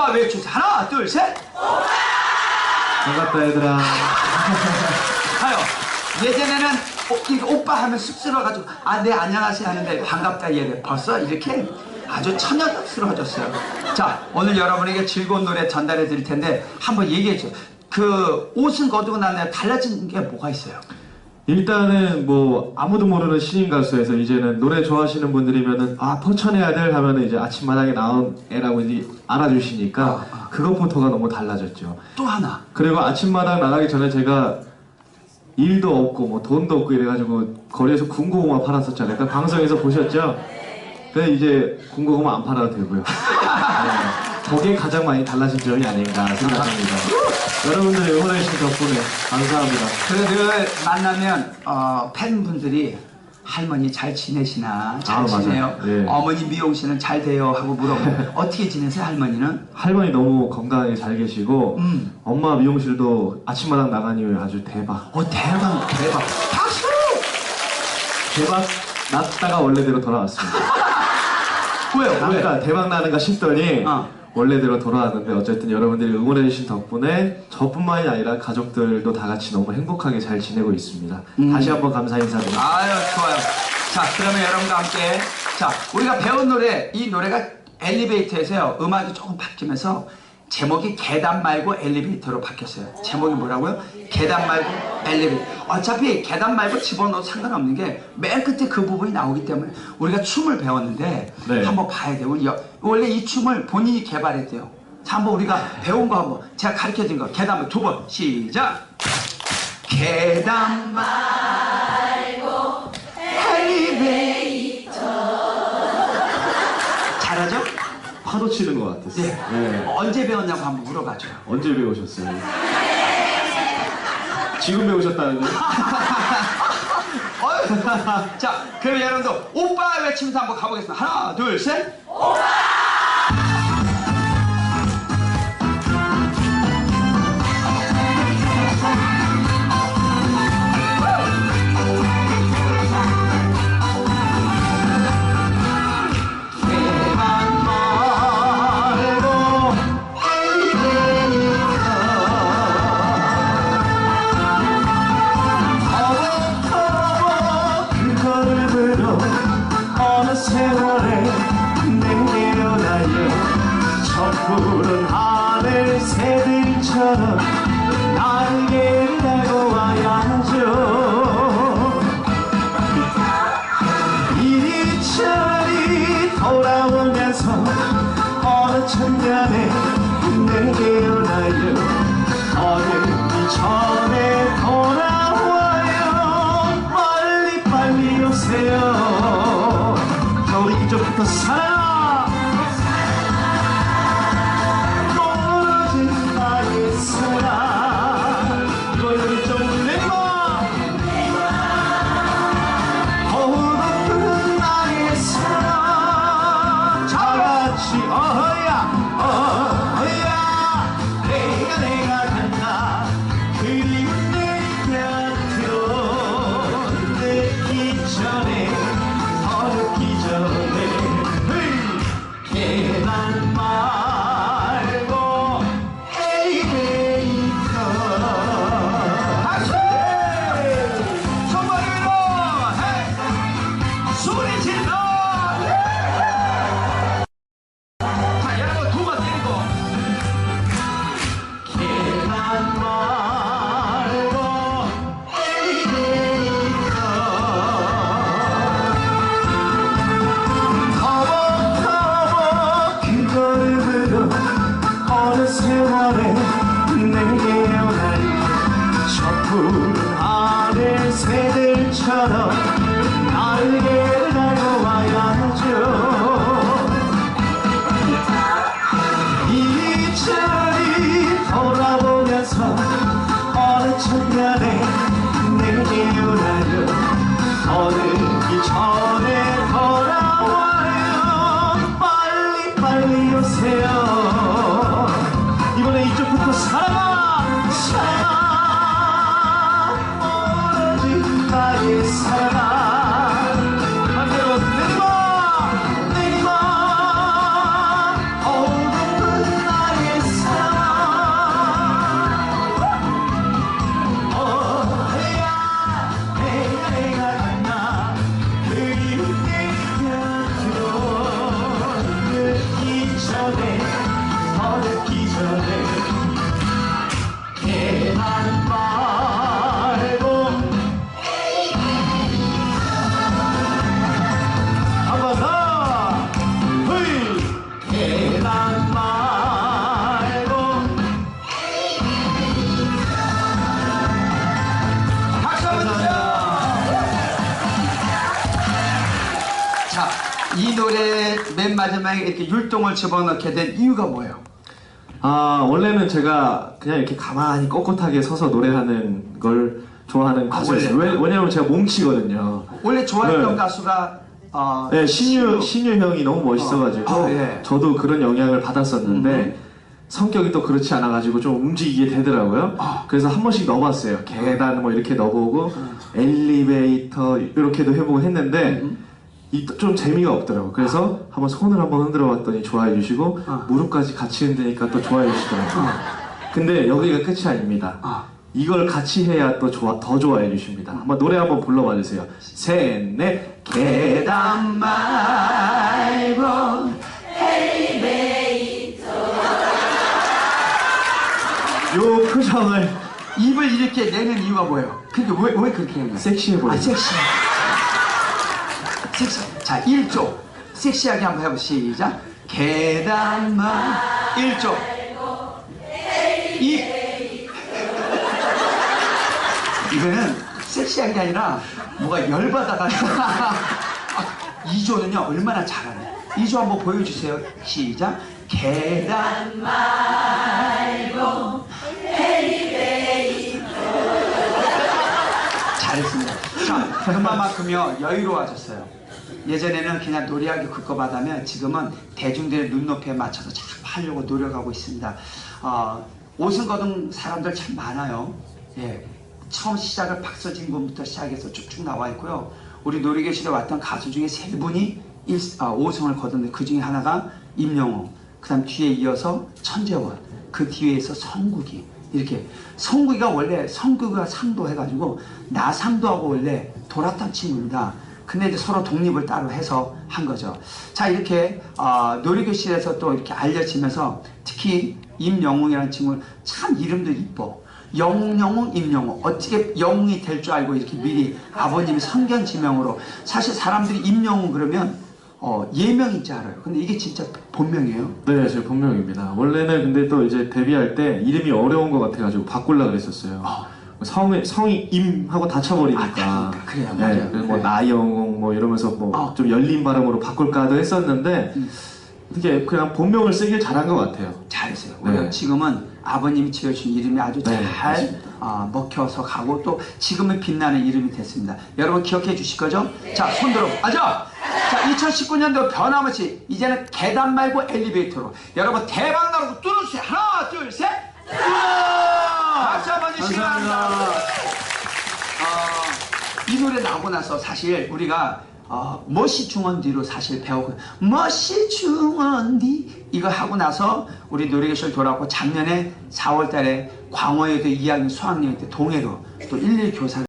오빠 외쳐주세요. 하나, 둘, 셋. 반갑다 얘들아. 가요. 예전에는 오, 오빠 하면 쑥스러워가지고 아 네 안녕하세요 하는데 반갑다 얘네 벌써 이렇게 아주 처녀스러워졌어요. 자 오늘 여러분에게 즐거운 노래 전달해 드릴 텐데 한번 얘기해 줘요. 그 옷은 거두고 나면 달라진 게 뭐가 있어요? 일단은 뭐 아무도 모르는 신인 가수에서 이제는 노래 좋아하시는 분들이면은 아 포천의 아들 하면은 이제 아침마당에 나온 애라고 이제 알아주시니까 아, 아. 그것부터가 너무 달라졌죠. 또 하나 그리고 아침마당 나가기 전에 제가 일도 없고 뭐 돈도 없고 이래가지고 거리에서 군고구마 팔았었잖아요. 그러니까 방송에서 보셨죠? 근데 이제 군고구마 안 팔아도 되고요. 네, 거기에 가장 많이 달라진 점이 아닌가 생각합니다. 여러분들의 응원해 주신 덕분에 감사합니다. 그래서 늘 만나면 어, 팬분들이 할머니 잘 지내시나 잘 아. 지내요 예. 어머니 미용실은 잘 돼요 하고 물어보고 어떻게 지내세요 할머니는 할머니 너무 건강하게 잘 계시고 음. 엄마 미용실도 아침마당 나가니 아주 대박 어 대박 대박 박수 대박 났다가 원래대로 돌아왔습니다 왜요 왜 아까 대박 나는가 싶더니 어. 원래대로 돌아왔는데 어쨌든 여러분들이 응원해주신 덕분에 저뿐만이 아니라 가족들도 다 같이 너무 행복하게 잘 지내고 있습니다 음. 다시 한번 감사 인사드립니다 아유 좋아요. 자 그러면 여러분과 함께 자 우리가 배운 노래 이 노래가 엘리베이터에서요 음악이 조금 바뀌면서 제목이 계단 말고 엘리베이터로 바뀌었어요. 제목이 뭐라고요? 계단 말고 엘리베이터. 어차피 계단 말고 집어넣어도 상관없는 게 맨 끝에 그 부분이 나오기 때문에 우리가 춤을 배웠는데 네. 한번 봐야 돼요. 원래 이 춤을 본인이 개발했대요. 자 한번 우리가 배운 거 한번 제가 가르쳐 드린 거 계단 두 번 시작. 계단 말고 엘리베이터 잘하죠? 파도 치는 것 같았어요 네. 네. 언제 배웠냐고 한번 물어봐줘요. 언제 배우셨어요? 지금 배우셨다는데? 어휴. 자, 그럼 여러분들 오빠 외치면서 한번 가보겠습니다. 하나, 둘, 셋. 계단 새들처럼 전에 더 늦기 전에! 계단 말 이번 이 노래 맨 마지막에 이렇게 율동을 집어넣게 된 이유가 뭐예요? 아 원래는 제가 그냥 이렇게 가만히 꼿꼿하게 서서 노래하는 걸 좋아하는 아, 가수였어요 원래? 왜, 왜냐면 제가 몸치거든요 원래 좋아했던 네. 가수가 어, 네, 신유, 신유 형이 너무 멋있어가지고 어, 어, 예. 저도 그런 영향을 받았었는데 음. 성격이 또 그렇지 않아가지고 좀 움직이게 되더라고요. 어. 그래서 한 번씩 넣어봤어요. 계단 뭐 이렇게 넣어보고 엘리베이터 이렇게도 해보고 했는데 음. 이좀 재미가 없더라고요. 그래서 한번 손을 한번 흔들어 봤더니 좋아해 주시고 어. 무릎까지 같이 흔드니까 또 좋아해 주시더라고 요. 근데 여기가 끝이 아닙니다. 어. 이걸 같이 해야 또 좋아, 더 좋아해 주십니다. 한번 노래 한번 불러봐 주세요. 셋, 넷, 계단 말고 요 표정을 입을 이렇게 내는 이유가 뭐예요? 그게 왜, 왜 그렇게 하는 거예요? 섹시해 아, 보여요. 섹시. 섹시. 자, 1조. 섹시하게 한번 해보 시작. 계단만 1조. 2. 이거는 섹시한 게 아니라 뭐가 열받아가지고. 2조는요, 얼마나 잘하네. 2조 한번 보여주세요. 시작. 계단 말고 잘했습니다. 자, 그만큼요 여유로워졌어요. 예전에는 그냥 노래하기 급급하다면 지금은 대중들의 눈높이에 맞춰서 자꾸 하려고 노력하고 있습니다. 어, 옷은 거둔 사람들 참 많아요. 예, 처음 시작을 박서진 군부터 시작해서 쭉쭉 나와 있고요. 우리 놀이교실에 왔던 가수 중에 세 분이 1, 아, 5승을 거뒀는데 그 중에 하나가 임영웅, 그 다음 뒤에 이어서 천재원, 그 뒤에서 성국이 이렇게 성국이가 원래 성국이가 상도 해가지고 나 상도 하고 원래 돌았던 친구입니다. 근데 이제 서로 독립을 따로 해서 한 거죠. 자 이렇게 어, 놀이교실에서 또 이렇게 알려지면서 특히 임영웅이라는 친구는 참 이름도 이뻐. 영웅, 임영웅. 어떻게 영웅이 될 줄 알고 이렇게 미리 아버님이 성견 지명으로 사실 사람들이 임영웅 그러면 어, 예명인 줄 알아요. 근데 이게 진짜 본명이에요. 네, 제 본명입니다. 원래는 근데 또 이제 데뷔할 때 이름이 어려운 것 같아가지고 바꾸려 그랬었어요. 성이 성이 임 하고 다쳐버리니까. 아, 그러니까. 그래요, 네, 맞아요. 그래서 뭐 네. 나영웅 뭐 이러면서 뭐 어. 좀 열린 발음으로 바꿀까도 했었는데 음. 이게 그냥 본명을 쓰길 잘한 것 같아요. 잘했어요. 네. 지금은 아버님이 지어주신 이름이 아주 네, 잘. 어, 먹혀서 가고 또 지금은 빛나는 이름이 됐습니다. 여러분 기억해 주실 거죠? 자, 손 들어. 아죠? 자, 2019년도 변함없이 이제는 계단 말고 엘리베이터로 여러분 대박 나라고 뚫어주세요. 하나, 둘, 셋. 바랍니다. 어, 이 노래 나오고 나서 사실 우리가 어, 멋이 중원디로 사실 배우고 멋이 중원디 이거 하고 나서 우리 노래교실 돌아왔고 작년에 4월달에 광어에도 2학년 수학여행 때 동해로 또 11 교사